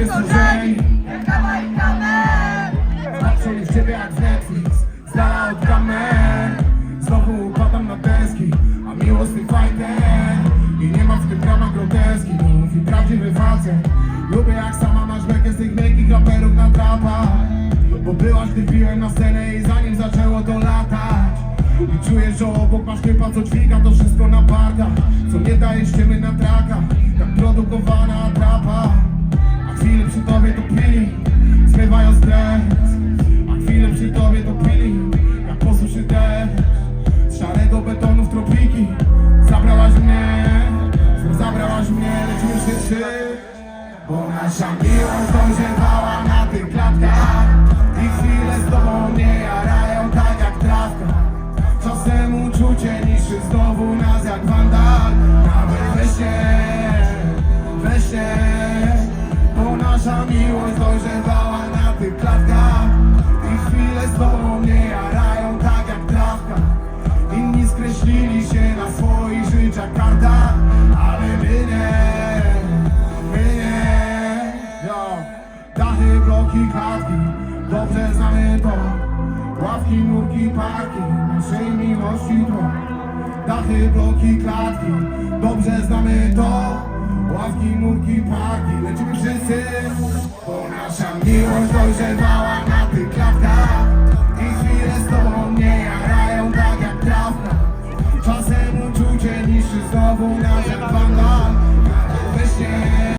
jest dłużej Jaka bajka mer Patrzę w ciebie jak z Netflix Z dala od kamer. Znowu upadam na deski A miłosny fighter I nie ma w tym drama groteski Mówi prawdziwy facet. Lubię jak sama masz bekę z tych wielkich raperów na trapach. Bo byłaś ty piłem na scenę i zanim zaczęło to latać. I czuję, że obok masz typa co dźwiga to wszystko na parta tobie to pili Zmywają stres A chwile przy tobie to pili Jak posuszy deszcz Z szarego betonu w tropiki Zabrałaś mnie zabrałaś mnie Lecimy wszyscy Bo nasza miłość dojrzewała na tych klatkach. I chwile z tobą mnie jarają tak jak trawka. Czasem uczucie niszczy znowu nas jak wandal. Nawet we nasza miłość dojrzewała na tych klatkach. I chwile z tobą mnie jarają tak jak trawka. Inni skreślili się na swoich życzach kartach Ale my nie, my nie. Yo. Dachy, bloki, klatki, dobrze znamy to. Ławki, nurki, parki, naszej miłości to. Dachy, bloki, klatki, dobrze znamy to. Ławki, nurki, parki, lecimy wszyscy Miłość dojrzewała na tych klatkach I chwile z tobą mnie jarają tak jak dawno Czasem uczucie niszczy znowu na